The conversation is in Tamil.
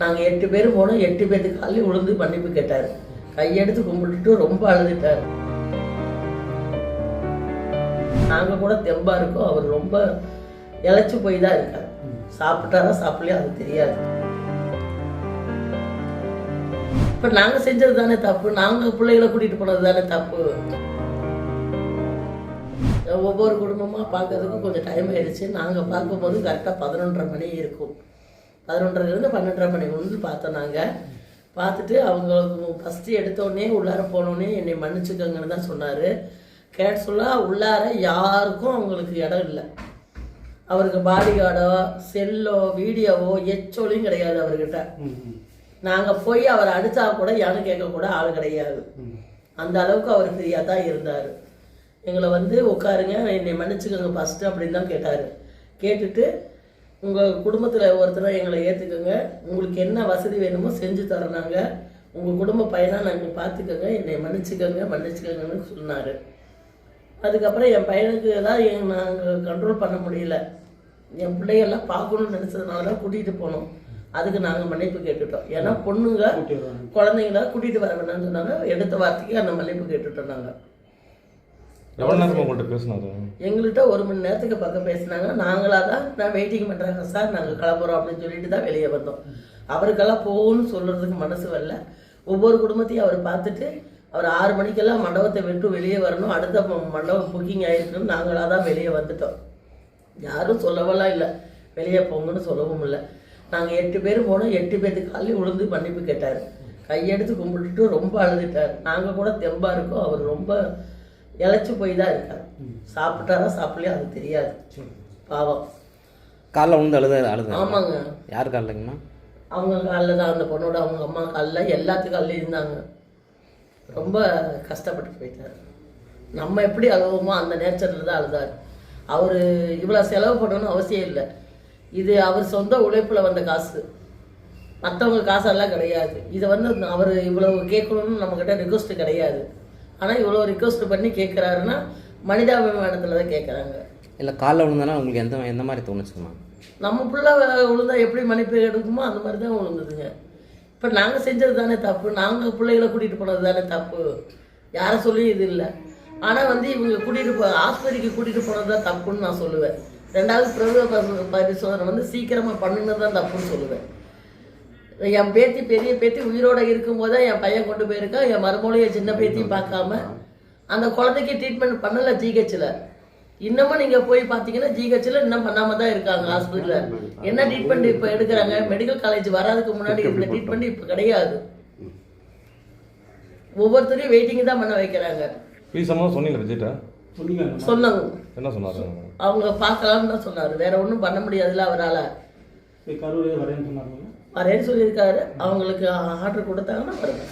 நாங்கள் எட்டு பேர் போனோம். எட்டு பேர்த்துக்கு காலையில் விழுந்து மன்னிப்பு கேட்டார். கையெடுத்து கும்பிட்டுட்டு ரொம்ப அழுதுட்டார். நாங்கள் கூட தெம்பா இருக்கோம். அவர் ரொம்ப இழைச்சி போய் தான் இருக்கார். சாப்பிட்டாரா சாப்பிடலையா அது தெரியாது. இப்போ நாங்கள் செஞ்சது தானே தப்பு? நாங்கள் பிள்ளைகளை கூட்டிகிட்டு போனது தானே தப்பு? ஒவ்வொரு குடும்பமாக பார்க்கறதுக்கும் கொஞ்சம் டைம் ஆயிடுச்சு. நாங்கள் பார்க்கும்போது கரெக்டாக பதினொன்றரை மணி இருக்கும். பதினொன்றரைலேருந்து பன்னெண்டரை மணி வந்து பார்த்தோம் நாங்கள் பார்த்துட்டு அவங்க ஃபஸ்ட்டு எடுத்தோடனே உள்ளார போனோடனே என்னை மன்னிச்சுக்கோங்கன்னு தான் சொன்னார். கேட்ட சொல்ல உள்ளார யாருக்கும் அவங்களுக்கு இடம் இல்லை. அவருக்கு பாடி கார்டோ செல்லோ வீடியோவோ எச்சொலியும் கிடையாது அவர்கிட்ட. நாங்கள் போய் அவர் அடித்தா கூட யாரும் கேட்கக்கூட ஆள் கிடையாது. அந்த அளவுக்கு அவர் ஃப்ரீயாக தான் இருந்தார். எங்களை வந்து உட்காருங்க என்னை மன்னிச்சுக்கோங்க ஃபஸ்ட்டு அப்படின்னு தான் கேட்டார். கேட்டுட்டு உங்கள் குடும்பத்தில் ஒருத்தரை எங்களை ஏற்றுக்கோங்க உங்களுக்கு என்ன வசதி வேணுமோ செஞ்சு தரோம் நாங்கள் உங்கள் குடும்ப பையனாக நாங்கள் பார்த்துக்கோங்க என்னை மன்னிச்சுக்கோங்க மன்னிச்சுக்கோங்கன்னு சொன்னார். அதுக்கப்புறம் என் பையனுக்கு தான் என் நாங்கள் கண்ட்ரோல் பண்ண முடியல. என் பிள்ளைகள்லாம் பார்க்கணும்னு நினச்சதுனால தான் கூட்டிகிட்டு போனோம். அதுக்கு நாங்கள் மன்னிப்பு கேட்டுட்டோம். ஏன்னா பொண்ணுங்க குழந்தைங்கள கூட்டிகிட்டு வர வேணாம்னு சொன்னாங்க. எடுத்த வார்த்தைக்கு அந்த மன்னிப்பு கேட்டுட்டோம் நாங்கள் எவ்வளோ நேரம் உங்கள்கிட்ட பேசினாரு? எங்கள்கிட்ட ஒரு மணி நேரத்துக்கு பக்கம் பேசினாங்க. நாங்களாக தான் நான் வெயிட்டிங் பண்ணுறாங்க சார் நாங்கள் கிளம்புறோம் அப்படின்னு சொல்லிட்டு தான் வெளியே வந்தோம். அவருக்கெல்லாம் போகணும்னு சொல்கிறதுக்கு மனசு வரல. ஒவ்வொரு குடும்பத்தையும் அவர் பார்த்துட்டு அவர் ஆறு மணிக்கெல்லாம் மண்டபத்தை விட்டு வெளியே வரணும். அடுத்த மண்டபம் புக்கிங் ஆயிருக்குன்னு நாங்களாக தான் வெளியே வந்துட்டோம். யாரும் சொல்லவெல்லாம் இல்லை. வெளியே போங்கன்னு சொல்லவும் இல்லை. நாங்கள் எட்டு பேர் போனோம். எட்டு பேர்த்துக்கு காலையில் விழுந்து மன்னிப்பு கேட்டார். கையெடுத்து கும்பிட்டுட்டு ரொம்ப அழுதுட்டார். நாங்கள் கூட தெம்பாக இருக்கோம். அவர் ரொம்ப இழைச்சி போய் தான் இருக்கார் சாப்பிட்டாரா சாப்பிடலையா? அது தெரியாது. பாவம். காலைல விழுந்து அழுத அழுது? ஆமாங்க. யார் காலிலங்கம்மா? அவங்க காலில் தான் அந்த பொண்ணோட அவங்க அம்மா காலில் எல்லாத்து காலிலையும் இருந்தாங்க. ரொம்ப கஷ்டப்பட்டு போயிட்டார். நம்ம எப்படி அழுவோமோ அந்த நேச்சரில் தான் அழுதார். அவர் இவ்வளோ செலவு பண்ணணும்னு அவசியம் இல்லை. இது அவர் சொந்த உழைப்பில் வந்த காசு. மற்றவங்க காசெல்லாம் கிடையாது. இதை வந்து அவர் இவ்வளவு கேட்கணும்னு நம்மக்கிட்ட ரிக்வஸ்ட் கிடையாது. ஆனால் இவ்வளோ ரிக்வஸ்ட் பண்ணி கேட்குறாருன்னா மனிதாபிமானத்தில் தான் கேட்குறாங்க இல்லை காலைல விழுந்தானா உங்களுக்கு எந்த எந்த மாதிரி தோணுச்சுங்கம்மா நம்ம புள்ள விழுந்தா எப்படி மன்னிப்பு எடுக்குமோ அந்த மாதிரி தான் விழுந்ததுங்க. இப்போ நாங்கள் செஞ்சது தானே தப்பு. நாங்கள் பிள்ளைகளை கூட்டிகிட்டு போனது தானே தப்பு. யாரை சொல்லி இது இல்லை. ஆனால் வந்து இவங்க கூட்டிகிட்டு போ ஆஸ்பத்திரிக்கு கூட்டிகிட்டு போனது தான் தப்புன்னு நான் சொல்லுவேன். ரெண்டாவது பிரபல பரி- பரிசோதனை வந்து சீக்கிரமாக பண்ணுனது தான் தப்புன்னு சொல்லுவேன். என் பேத்தி பெரிய பேத்தி உயிரோட இருக்கும்போது தான் என் பையன் கொண்டு போயிருக்கா என் மருமொழியை சின்ன பேத்தியும் பார்க்காம. அந்த குழந்தைக்கு ட்ரீட்மெண்ட் பண்ணல ஜிஹெச்சில் இன்னமும் நீங்கள் போய் பார்த்தீங்கன்னா ஜிஹெச்சில் இன்னும் பண்ணாம தான் இருக்காங்க ஹாஸ்பிட்டலில் என்ன ட்ரீட்மெண்ட் இப்போ எடுக்கிறாங்க? மெடிக்கல் காலேஜ் வராதுக்கு முன்னாடி இந்த ட்ரீட்மெண்ட் இப்போ கிடையாது. ஒவ்வொருத்தரையும் வெயிட்டிங் தான் பண்ண வைக்கிறாங்க. ஃபீஸ் அம்மா சொன்னீங்களா விஜய்ட்ட சொன்னாங்க. என்ன சொன்னாரு? அவங்க பார்க்கலாம்னு தான் சொன்னார். வேற ஒன்றும் பண்ண முடியாதுல்ல அவரால். சொன்னாங்க வரேன்னு சொல்லியிருக்காரு. அவங்களுக்கு ஆர்டர் கொடுத்தாங்கன்னா வருவேன்